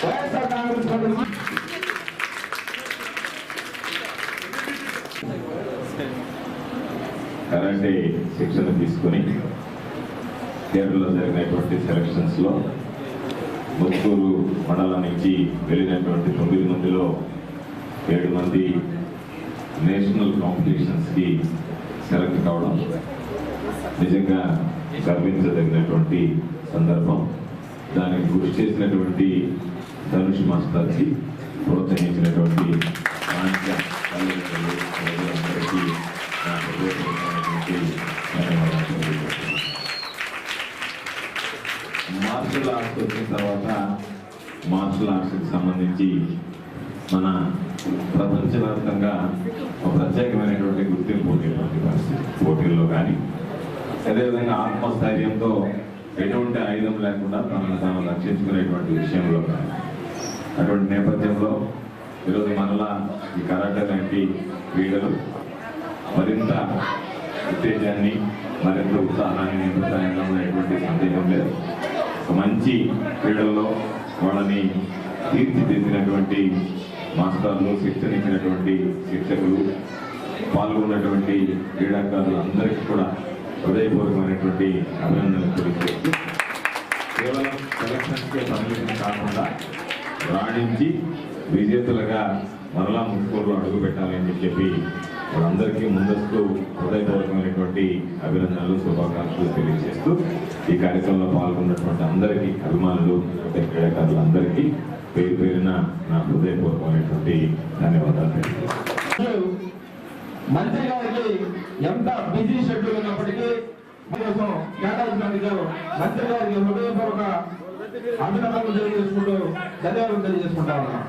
YSR Congress party karate శిక్షణ తీసుకొని కేరళలో జరిగినటువంటి సెలక్షన్స్లో ముత్తూరు మండలం నుంచి వెళ్ళినటువంటి తొమ్మిది మందిలో ఏడు మంది నేషనల్ కాంపిటీషన్స్కి సెలెక్ట్ కావడం నిజంగా గర్వించదగినటువంటి సందర్భం. దానికి కృషి చేసినటువంటి ధనుష్ మాస్టర్కి ప్రోత్సహించినటువంటి నా మార్షల్ ఆర్ట్స్ వచ్చిన తర్వాత మార్షల్ ఆర్ట్స్కి సంబంధించి మన ప్రపంచవ్యాప్తంగా ఒక ప్రత్యేకమైనటువంటి గుర్తింపు ఉండేటువంటి పరిస్థితి. పోటీల్లో కానీ అదేవిధంగా ఆత్మస్థైర్యంతో ఎటువంటి ఆయుధం లేకుండా తనను తాను రక్షించుకునేటువంటి విషయంలో కానీ. అటువంటి నేపథ్యంలో ఈరోజు మనలా ఈ కరాటే లాంటి క్రీడలు మరింత ఉత్తేజాన్ని మరింత ఉత్సాహాన్ని నింపుతాయన్న అనేటువంటి సందేహం లేదు. ఒక మంచి క్రీడల్లో వాళ్ళని తీర్చిదిద్దినటువంటి మాస్టర్లు శిక్షణ ఇచ్చినటువంటి శిక్షకులు పాల్గొన్నటువంటి క్రీడాకారులు అందరికీ కూడా హృదయపూర్వకమైనటువంటి అభినందనలు తెలియజేస్తూ కేవలం సెలక్షన్స్కే పరిమితం కాకుండా రాణించి విజేతలుగా మరలా ముక్కులో అడుగు పెట్టాలని చెప్పి వాళ్ళందరికీ ముందస్తు హృదయపూర్వకమైనటువంటి అభినందనలు శుభాకాంక్షలు తెలియజేస్తూ ఈ కార్యక్రమంలో పాల్గొన్నటువంటి అందరికీ అభిమానులు క్రీడాకారులందరికీ పేరు పేరున నా హృదయపూర్వకమైనటువంటి ధన్యవాదాలు తెలియజేస్తాను మంత్రి గారికి ఎంత బిజీ షెడ్యూల్ ఉన్నప్పటికీ కోసం మంత్రి గారికి హృదయపూర్వక అభినందనలు తెలియజేసుకుంటూ ధన్యవాదాలు తెలియజేసుకుంటా ఉన్నాం.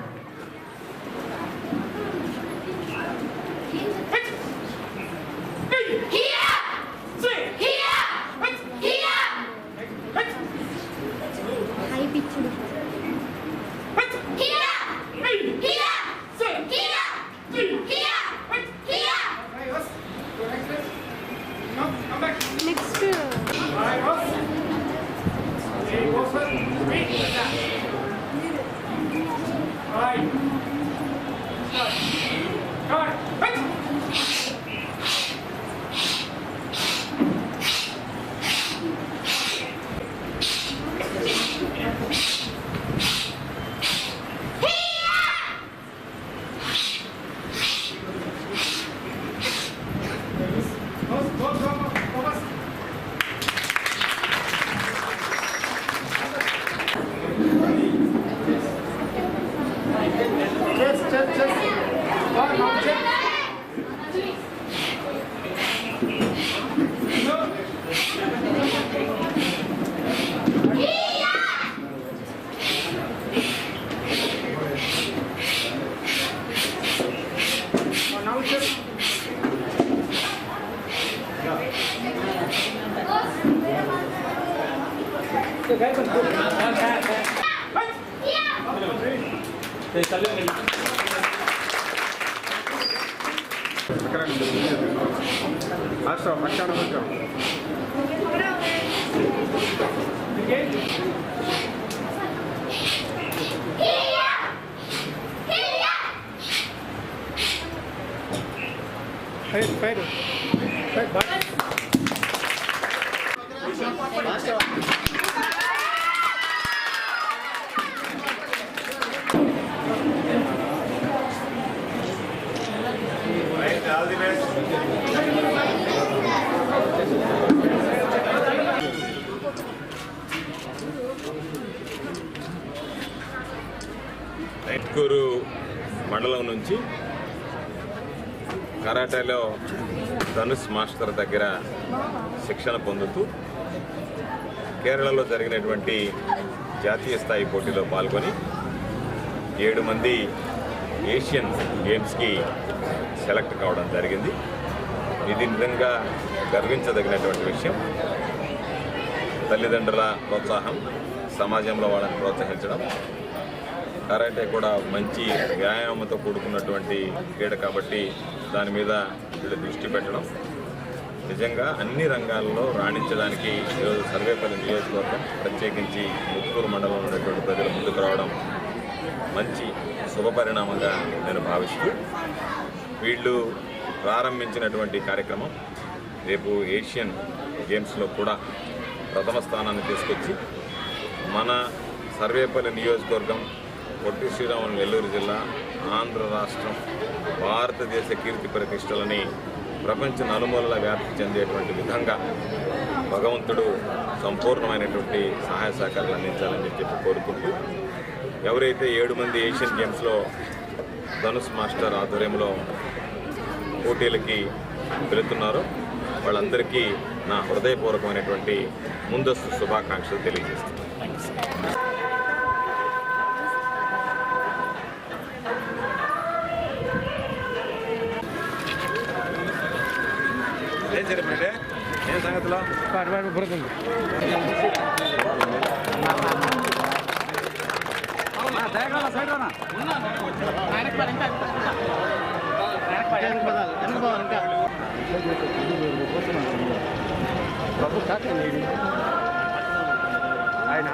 Ashraf, Akshana, welcome. Hey, Pedro. Hey, bye. Dhanush master దగ్గర శిక్షణ పొందుతూ కేరళలో జరిగినటువంటి జాతీయ స్థాయి పోటీలో పాల్గొని ఏడు మంది ఏషియన్ గేమ్స్కి సెలెక్ట్ కావడం జరిగింది. ఇది నిజంగా గర్వించదగినటువంటి విషయం. తల్లిదండ్రుల ప్రోత్సాహం సమాజంలో వాళ్ళని ప్రోత్సహించడం కరాటే కూడా మంచి వ్యాయామంతో కూడుకున్నటువంటి క్రీడ కాబట్టి దాని మీద వీళ్ళు దృష్టి పెట్టడం. నిజంగా అన్ని రంగాల్లో రాణించడానికి ఈరోజు సర్వేపల్లి నియోజకవర్గం ప్రత్యేకించి ముత్తూరు మండలంలో ఉన్నటువంటి ప్రజలు ముందుకు రావడం మంచి శుభపరిణామంగా నేను భావిస్తూ వీళ్ళు ప్రారంభించినటువంటి కార్యక్రమం రేపు ఏషియన్ గేమ్స్లో కూడా ప్రథమ స్థానాన్ని తీసుకొచ్చి మన సర్వేపల్లి నియోజకవర్గం పొట్టి శ్రీరాములు నెల్లూరు జిల్లా ఆంధ్ర రాష్ట్రం భారతదేశ కీర్తి ప్రతిష్టలని ప్రపంచ నలుమూలల వ్యాప్తి చెందేటువంటి విధంగా భగవంతుడు సంపూర్ణమైనటువంటి సహాయ సహకారాలు అందించాలని చెప్పి కోరుకుంటూ ఎవరైతే ఏడు మంది ఏషియన్ గేమ్స్లో ధనుష్ మాస్టర్ ఆధ్వర్యంలో పోటీలకి వెళుతున్నారో వాళ్ళందరికీ నా హృదయపూర్వకమైనటువంటి ముందస్తు శుభాకాంక్షలు తెలియజేస్తాను సంగతిలో ఆయన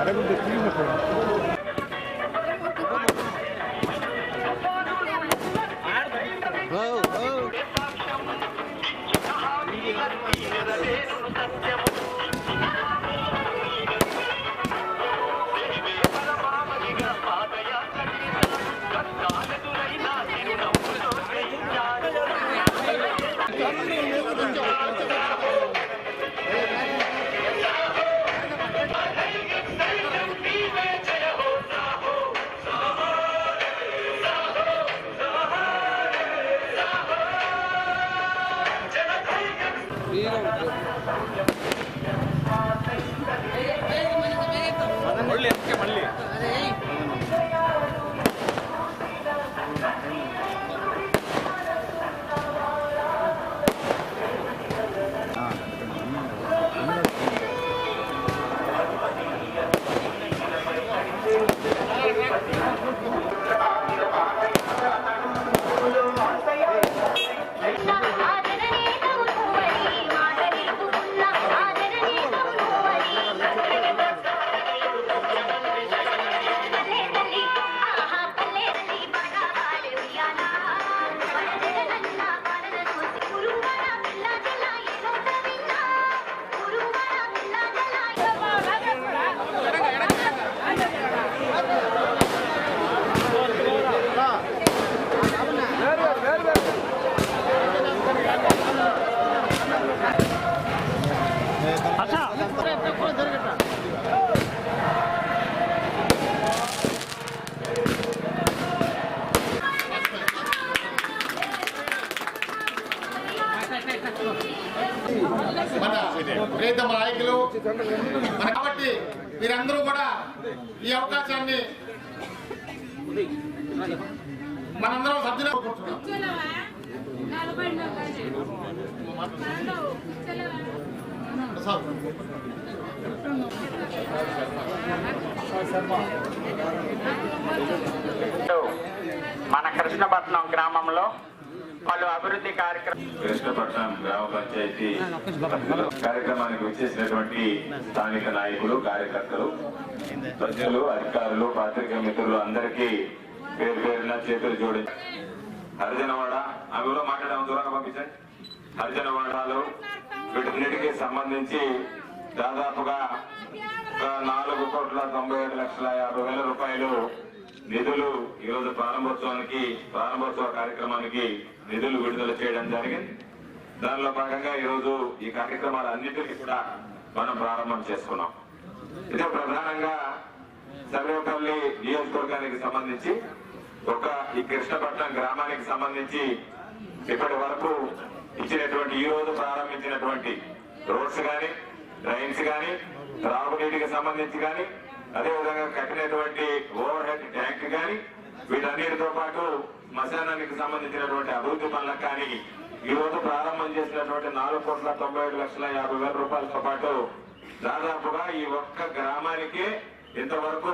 అడగుంటే తిరిగినప్పుడు మనందరం సద్వినియోగం మన కృష్ణపట్నం గ్రామంలో పలు అభివృద్ధి కార్యక్రమం కృష్ణపట్నం గ్రామ పంచాయతీ కార్యక్రమానికి వచ్చేసినటువంటి స్థానిక నాయకులు కార్యకర్తలు ప్రజలు అధికారులు పాత్రిక మిత్రులు అందరికీ పేరు పేరున చేతులు జోడించి హరిజనవాడ అవి కూడా మాట్లాడడం దూరంగా పంపించండి. హరిజనవాడలో వీటన్నిటికీ సంబంధించి దాదాపుగా నాలుగు కోట్ల తొంభై ఏడు లక్షల యాభై వేల రూపాయలు నిధులు ఈరోజు ప్రారంభోత్సవానికి ప్రారంభోత్సవ కార్యక్రమానికి నిధులు విడుదల చేయడం జరిగింది. దానిలో భాగంగా ఈరోజు ఈ కార్యక్రమాలన్నింటినీ కూడా మనం ప్రారంభం చేసుకున్నాం. ఇదే ప్రధానంగా సర్వేపల్లి నియోజకవర్గానికి సంబంధించి ఒక ఈ కృష్ణపట్నం గ్రామానికి సంబంధించి ఇప్పటి వరకు ఇచ్చినటువంటి ఈ రోజు ప్రారంభించినటువంటి రోడ్స్ కానీ డ్రైన్స్ కానీ త్రాగునీటికి సంబంధించి కానీ అదేవిధంగా కట్టినటువంటి ఓవర్ హెడ్ ట్యాంక్ కానీ వీటన్నిటితో పాటు మశానానికి సంబంధించినటువంటి అభివృద్ధి పనులకు కానీ ఈ రోజు ప్రారంభం చేసినటువంటి నాలుగు కోట్ల తొంభై ఏడు లక్షల యాభై వేల రూపాయలతో పాటు దాదాపుగా ఈ ఒక్క గ్రామానికి ఇంతవరకు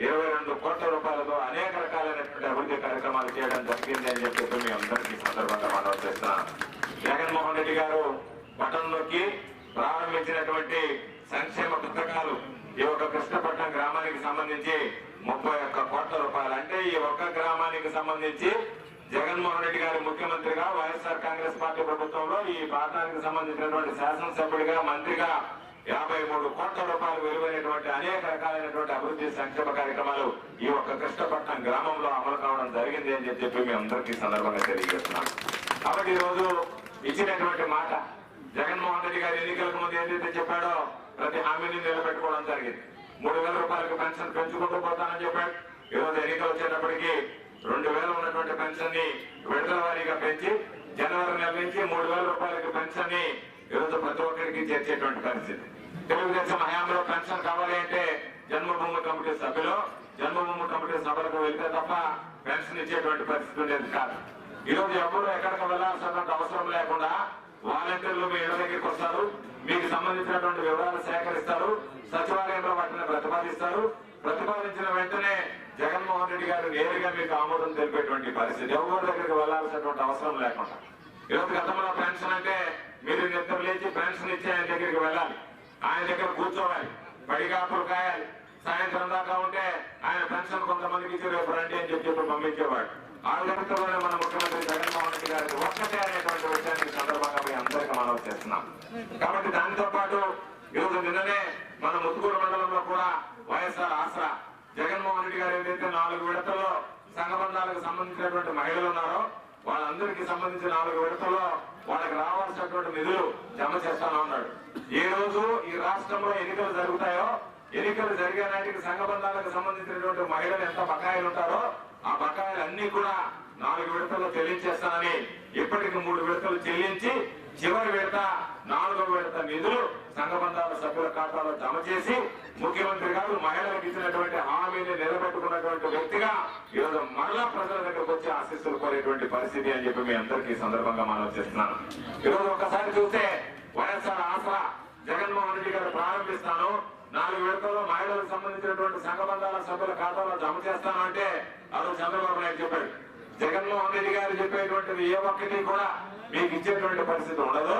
ఇరవై రెండు కోట్ల రూపాయలతో అనేక రకాలైనటువంటి అభివృద్ధి కార్యక్రమాలు చేయడం జరిగింది అని చెప్పేసి మీ అందరికీ సందర్భంగా మనం చేస్తున్నాం. జగన్మోహన్ రెడ్డి గారు పట్టణంలోకి ప్రారంభించినటువంటి సంక్షేమ పథకాలు ఈ యొక్క కృష్ణపట్నం గ్రామానికి సంబంధించి ముప్పై ఒక్క కోట్ల రూపాయలు. అంటే ఈ ఒక్క గ్రామానికి సంబంధించి జగన్మోహన్ రెడ్డి గారి ముఖ్యమంత్రిగా వైఎస్ఆర్ కాంగ్రెస్ పార్టీ ప్రభుత్వంలో ఈ ప్రాంతానికి సంబంధించినటువంటి శాసనసభ్యుడిగా మంత్రిగా యాభై మూడు కోట్ల రూపాయలు విలువైనటువంటి అనేక రకాలైనటువంటి అభివృద్ధి సంక్షేమ కార్యక్రమాలు ఈ ఒక్క కృష్ణపట్నం గ్రామంలో అమలు కావడం జరిగింది అని చెప్పి మీ అందరికీ సందర్భంగా తెలియజేస్తున్నాం కాబట్టి ఈరోజు రోజు ఇచ్చినటువంటి మాట జగన్మోహన్ రెడ్డి గారు ఎన్నికలకు ముందు ఏదైతే చెప్పాడో ప్రతి హామీని నిలబెట్టుకోవడం జరిగింది. మూడు వేల రూపాయలకు పెన్షన్ పెంచుకుంటూ పోతానని చెప్పాడు. ఈ రోజు ఎన్నికలు వచ్చేటప్పటికి రెండు వేలు ఉన్నటువంటి పెన్షన్ని విడుదల వారీగా పెంచి జనవరి నెల నుంచి మూడు వేల రూపాయలకి పెన్షన్ని ఈరోజు ప్రతి ఒక్కరికి చేర్చేటువంటి పరిస్థితి. తెలుగుదేశం హయాంలో పెన్షన్ కావాలి అంటే జన్మభూమి కమిటీ సభ్యులు జన్మభూమి కమిటీ సభలకు వెళ్తే తప్ప పెన్షన్ ఇచ్చేటువంటి పరిస్థితి ఉండేది కాదు. ఈ రోజు ఎవరు ఎక్కడికి వెళ్ళాల్సినటువంటి అవసరం లేకుండా వాలంటీర్లు మీ ఇళ్ళ దగ్గరికి వస్తారు మీకు సంబంధించినటువంటి వివరాలు సేకరిస్తారు. సచివాలయంలో వాటిని ప్రతిపాదిస్తారు. ప్రతిపాదించిన వెంటనే జగన్మోహన్ రెడ్డి గారు నేరుగా మీకు ఆమోదం తెలిపేటువంటి పరిస్థితి. ఎవరి దగ్గరికి వెళ్ళాల్సినటువంటి అవసరం లేకుండా. ఈరోజు గతంలో పెన్షన్ అంటే మీరు నిద్ర లేచి పెన్షన్ ఇచ్చి ఆయన దగ్గరికి వెళ్ళాలి. ఆయన దగ్గర కూర్చోవాలి. పడిగాపులు కాయాలి. సాయంత్రం దాకా ఉంటే ఆయన పెన్షన్ కొంతమందికి ఇచ్చి రేపు రండి అని చెప్పి ఇప్పుడు పంపించేవాడు. ఆ మన ముఖ్యమంత్రి జగన్మోహన్ రెడ్డి గారికి ఒక్కటే అనేటువంటి విషయాన్ని సందర్భంగా మీ అందరికీ మనం చేస్తున్నాం. కాబట్టి దానితో పాటు ఈరోజు నిన్ననే మన ముత్తుకూరు మండలంలో కూడా వైఎస్ఆర్ ఆసరా జగన్మోహన్ రెడ్డి గారు ఏదైతే నాలుగు విడతల్లో సంఘబంధాలకు సంబంధించినటువంటి మహిళలు ఉన్నారో వాళ్ళందరికీ సంబంధించిన నాలుగు విడతల్లో వాళ్ళకి రావాల్సినటువంటి నిధులు జమ చేస్తాను అన్నాడు. ఏ రోజు ఈ రాష్ట్రంలో ఎన్నికలు జరుగుతాయో ఎన్నికలు జరిగే నాటికి సంఘబంధాలకు సంబంధించినటువంటి మహిళలు ఎంత బకాయిలు ఉంటారో ఆ బకాయిలు అన్ని కూడా నాలుగు విడతల్లో చెల్లించేస్తానని ఇప్పటికి మూడు విడతలు చెల్లించి చివరి విడత నాలుగో విడత నిధులు సంఘబంధాల సభ్యుల ఖాతాలో జమ చేసి ముఖ్యమంత్రి గారు మహిళలకు ఇచ్చినటువంటి హామీని నిలబెట్టుకున్నటువంటి వ్యక్తిగా ఈరోజు మరలా ప్రజల దగ్గరకు వచ్చి ఆశీస్సులు కోరేటువంటి పరిస్థితి అని చెప్పి మీ అందరికీ సందర్భంగా మనం చేస్తున్నాను ఈరోజు ఒక్కసారి చూస్తే వైఎస్ఆర్ ఆసరా జగన్మోహన్ రెడ్డి గారు ప్రారంభిస్తాను. నాలుగు విడతల్లో మహిళలకు సంబంధించినటువంటి సంఘబంధాల సభ్యుల ఖాతాలో జమ చేస్తాను అంటే ఆ చంద్రబాబు నాయుడు చెప్పాడు. జగన్మోహన్ రెడ్డి గారు చెప్పేటువంటిది ఏ ఒక్కటి కూడా మీకు ఇచ్చేటువంటి పరిస్థితి ఉండదు.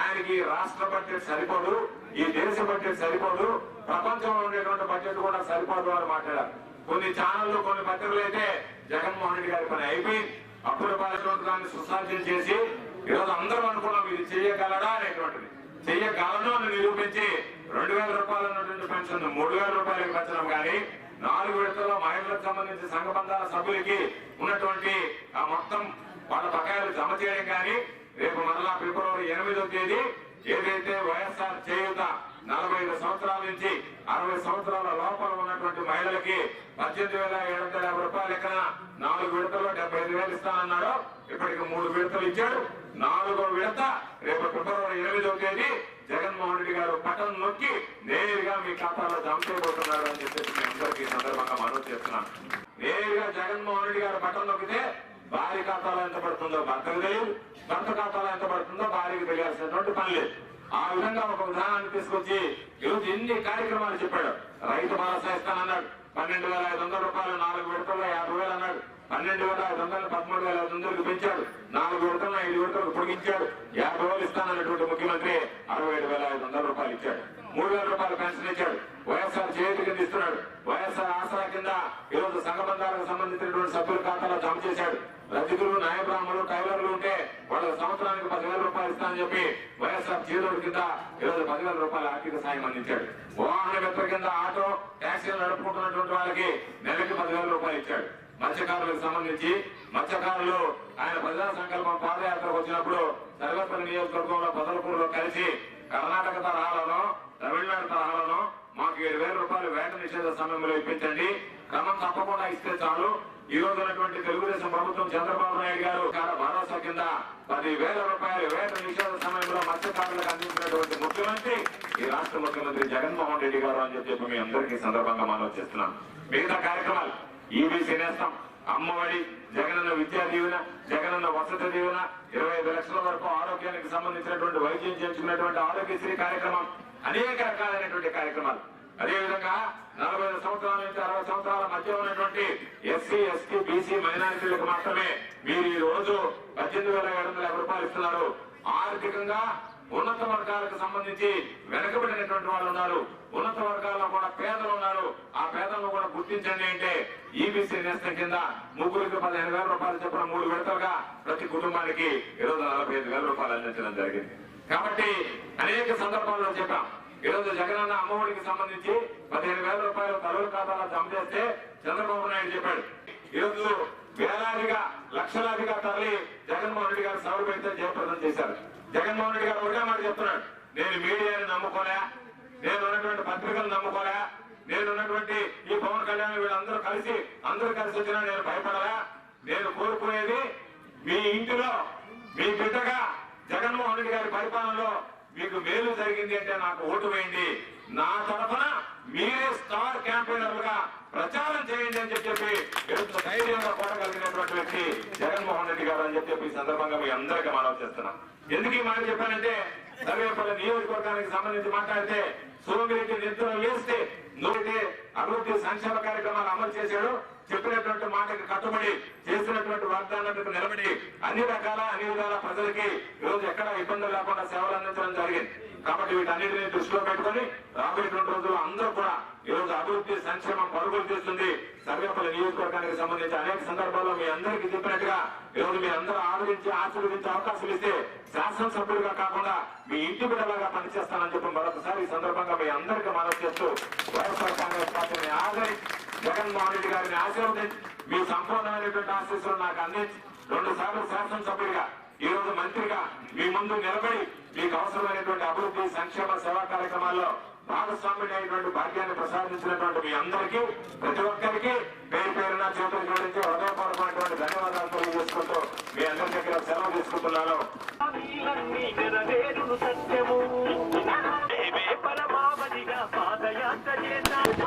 ఆయనకి రాష్ట్ర బడ్జెట్ సరిపోదు ఈ దేశ బడ్జెట్ సరిపోదు ప్రపంచంలో ఉండేటువంటి బడ్జెట్ కూడా సరిపోదు అని మాట్లాడారు. కొన్ని ఛానళ్ళు కొన్ని పత్రికలు అయితే జగన్మోహన్ రెడ్డి గారి పని అయిపోయింది. అప్పుల పాలటువంటి సుసాధ్యం చేసి ఈరోజు అందరం అనుకున్నాం ఇది చెయ్యగలడా అనేటువంటిది. చెయ్యగలను అని నిరూపించి రెండు వేల రూపాయలు ఉన్నటువంటి పెన్షన్ మూడు వేల రూపాయలకు పెంచడం కానీ నాలుగు విడతల్లో మహిళలకు సంబంధించిన సంఘ బంధాల సభ్యులకి ఉన్నటువంటి ఆ మొత్తం వాళ్ళ బకాయిలు జమ చేయడం కానీ రేపు మరలా ఫిబ్రవరి ఎనిమిదో తేదీ ఏదైతే వైఎస్ఆర్ చేయుత నలభై ఐదు సంవత్సరాల నుంచి అరవై సంవత్సరాల లోపల ఉన్నటువంటి మహిళలకి పద్దెనిమిది వేల ఏడు వందల యాభై రూపాయలు ఎక్కడ నాలుగు విడతల్లో డెబ్బై ఐదు వేలు ఇస్తానన్నాడు ఇప్పటికి మూడు విడతలు ఇచ్చాడు. నాలుగో విడత రేపు ఫిబ్రవరి ఎనిమిదవ తేదీ జగన్మోహన్ రెడ్డి గారు పటం నొక్కి నేరుగా మీ ఖాతాలో జమ చేయబోతున్నారు అని చెప్పేసి మీ అందరికీ సందర్భంగా మనవి చేస్తున్నాను. నేరుగా జగన్మోహన్ రెడ్డి గారు పటం నొక్కితే భార్య ఖాతాలో ఎంత పడుతుందో భర్తకు తెలియదు. భర్త ఖాతాలో ఎంత పడుతుందో భార్యకు తెలియాల్సినటువంటి పని లేదు. ఆ విధంగా ఒక విధానాన్ని తీసుకొచ్చి ఈరోజు ఎన్ని కార్యక్రమాలు చెప్పాడు. రైతు భరోసా ఇస్తానన్నాడు. పన్నెండు వేల ఐదు వందల రూపాయలు నాలుగు విడతల్లో యాభై వేలు అన్నాడు. పన్నెండు వేల ఐదు వందలు పదమూడు వేల ఐదు వందలకు పెంచాడు. నాలుగు విడతలు ఐదు విడతలకు పొడిగించాడు. యాభై వేలు ఇస్తానన్నటువంటి ముఖ్యమంత్రి అరవై ఏడు వేల ఐదు వందల రూపాయలు ఇచ్చాడు. మూడు వేల రూపాయలు పెన్షన్ ఇచ్చాడు. వైఎస్ఆర్ చేతి కింద ఇస్తున్నాడు. వైఎస్ఆర్ ఆసరా కింద ఈరోజు సంఘబంధాలకు సంబంధించినటువంటి సభ్యుల ఖాతాలో జమ చేశాడు. రజకులు న్యాయబ్రాహ్మణులు టైలర్లు ఉంటే వాళ్ళకి సంవత్సరానికి పదివేల రూపాయలు ఇస్తానని చెప్పి వైఎస్ఆర్ చేదోడు కింద ఈరోజు పదివేల రూపాయల ఆర్థిక సాయం అందించాడు. వాహన మిత్ర కింద ఆటో ట్యాక్సీలు నడుపుకుంటున్నటువంటి వాళ్ళకి నెలకి పదివేల రూపాయలు ఇచ్చాడు. మత్స్యకారులకు సంబంధించి మత్స్యకారులు ఆయన ప్రజా సంకల్పం పాదయాత్రకు వచ్చినప్పుడు సర్వేపల్లి నియోజకవర్గంలో పొదలపూర్లో కలిసి కర్ణాటక తరహాలను తమిళనాడు తరహాలను మాకు ఏడు వేల రూపాయలు వేట నిషేధ సమయంలో ఇప్పించండి. క్రమం తప్పకుండా ఇస్తే చాలు. ఈ రోజు ఉన్నటువంటి తెలుగుదేశం ప్రభుత్వం చంద్రబాబు నాయుడు గారు భరోసా కింద పది వేల రూపాయలు వేట నిషేధ సమయంలో మత్స్యకారులకు అందించినటువంటి ముఖ్యమంత్రి ఈ రాష్ట్ర ముఖ్యమంత్రి జగన్మోహన్ రెడ్డి గారు అని చెప్పి మీ అందరికీ సందర్భంగా మనం చేస్తున్నాం మిగతా కార్యక్రమాలు ఈబీసీ నేస్తాం అమ్మఒడి జగనన్న విద్యా దీవెన జగనన్న వసతి దీవెన. ఇరవై ఐదు లక్షల వరకు ఆరోగ్యానికి సంబంధించినటువంటి వైద్యం చేర్చుకున్నటువంటి ఆరోగ్యశ్రీ కార్యక్రమం అనేక రకాలైనటువంటి కార్యక్రమాలు. అదేవిధంగా నలభై ఐదు సంవత్సరాల నుంచి అరవై సంవత్సరాల మధ్య ఉన్నటువంటి ఎస్సీ ఎస్టీ బీసీ మైనారిటీలకు మాత్రమే మీరు ఈ రోజు పద్దెనిమిది వేల ఏడు వందల యాభై రూపాయలు ఇస్తున్నారు. ఆర్థికంగా ఉన్నత వర్గాలకు సంబంధించి వెనకబడినటువంటి వాళ్ళు ఉన్నారు. ఉన్నత వర్గాల్లో కూడా పేదలు ఉన్నారు. ఆ పేదలను కూడా గుర్తించండి అంటే ఈబీసీ నేస్తం కింద ముగ్గురికి పదిహేను వేల రూపాయలు చెప్పిన మూడు విడతలుగా ప్రతి కుటుంబానికి ఈరోజు నలభై ఐదు వేల రూపాయలు అందించడం జరిగింది. కాబట్టి అనేక సందర్భాల్లో చెప్పాం. ఈరోజు జగనన్న అమ్మఒడికి సంబంధించి పదిహేను వేల రూపాయలు తలుల ఖాతాలో జమ చేస్తే చంద్రబాబు నాయుడు చెప్పాడు. ఈరోజు వేలాదిగా లక్షలాదిగా తరలి జగన్మోహన్ రెడ్డి గారు సభలు పెడితే జయప్రదం చేశారు. జగన్మోహన్ రెడ్డి గారు ఒకటే మాట చెప్తున్నాడు. నేను మీడియాని నమ్ముకోలే నేను ఉన్నటువంటి పత్రికలు నమ్ముకోలే నేను ఉన్నటువంటి ఈ పవన్ కళ్యాణ్ వీళ్ళందరూ కలిసి అందరూ కలిసి వచ్చినా నేను భయపడలే. నేను కోరుకునేది మీ ఇంటిలో మీ బిడ్డగా జగన్మోహన్ రెడ్డి గారి పరిపాలనలో మీకు మేలు జరిగింది అంటే నాకు ఓటు వేయండి. నా తరఫున మీరే స్టార్ క్యాంపెయినర్లుగా ప్రచారం చేయండి అని చెప్పి ఎంత ధైర్యంగా కోరగలిగినటువంటి వ్యక్తి జగన్మోహన్ రెడ్డి గారు అని చెప్పి ఈ సందర్భంగా మీ అందరికీ మనవి చేస్తున్నాను ఎందుకు ఈ మాట చెప్పానంటే నవేపల్లి నియోజకవర్గానికి సంబంధించి మాట్లాడితే సోమిరెడ్డి నిద్ర వేస్తే నువ్వు అభివృద్ధి సంక్షేమ కార్యక్రమాలు అమలు చేశాడు చెప్పినటువంటి మాటకి కట్టుబడి చేసినటువంటి వాగ్దానాలకు నిలబడి అన్ని రకాల అన్ని విధాల ప్రజలకి ఈరోజు ఎక్కడ ఇబ్బందులు లేకుండా సేవలు అందించడం జరిగింది. కాబట్టి వీటన్నిటిని దృష్టిలో పెట్టుకొని రాబోయేటువంటి రోజులు అందరూ కూడా ఈ రోజు అభివృద్ధి సంక్షేమం పరుగులు తీస్తుంది. సర్వేపల్లి నియోజకవర్గానికి సంబంధించి అనేక సందర్భాల్లో మీ అందరికీ చెప్పినట్టుగా ఈ రోజు మీ అందరూ ఆదరించి ఆశీర్వదించే అవకాశం ఇస్తే శాసనసభ్యులుగా కాకుండా మీ ఇంటి బిడ్డలాగా పనిచేస్తానని చెప్పి మరొకసారి ఈ సందర్భంగా మీ అందరికీ మనవి చేస్తూ వైఎస్ఆర్ కాంగ్రెస్ పార్టీని ఆదరించి జగన్మోహన్ రెడ్డి గారిని ఆశీర్వదించి మీ సంపూర్ణమైనటువంటి ఆశీస్సులు నాకు అందించి రెండు సార్లు శాసనసభ్యుడిగా ఈ రోజు మంత్రిగా మీ ముందు నిలబడి మీకు అవసరమైనటువంటి అభివృద్ధి సంక్షేమ సేవా కార్యక్రమాల్లో భాగస్వామ్యుడు అయినటువంటి భాగ్యాన్ని ప్రసాదించినటువంటి మీ అందరికీ ప్రతి ఒక్కరికి పేరు పేరున చేతులు జోడించి హృదయపూర్వకమైనటువంటి ధన్యవాదాలు తెలియజేసుకుంటూ మీ అందరి దగ్గర సెలవు తీసుకుంటున్నాను. సత్యము. పరమావధిగా పాదయాత్ర చేశాడు.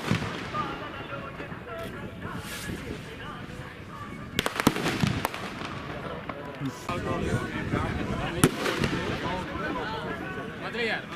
మధురయ్యారు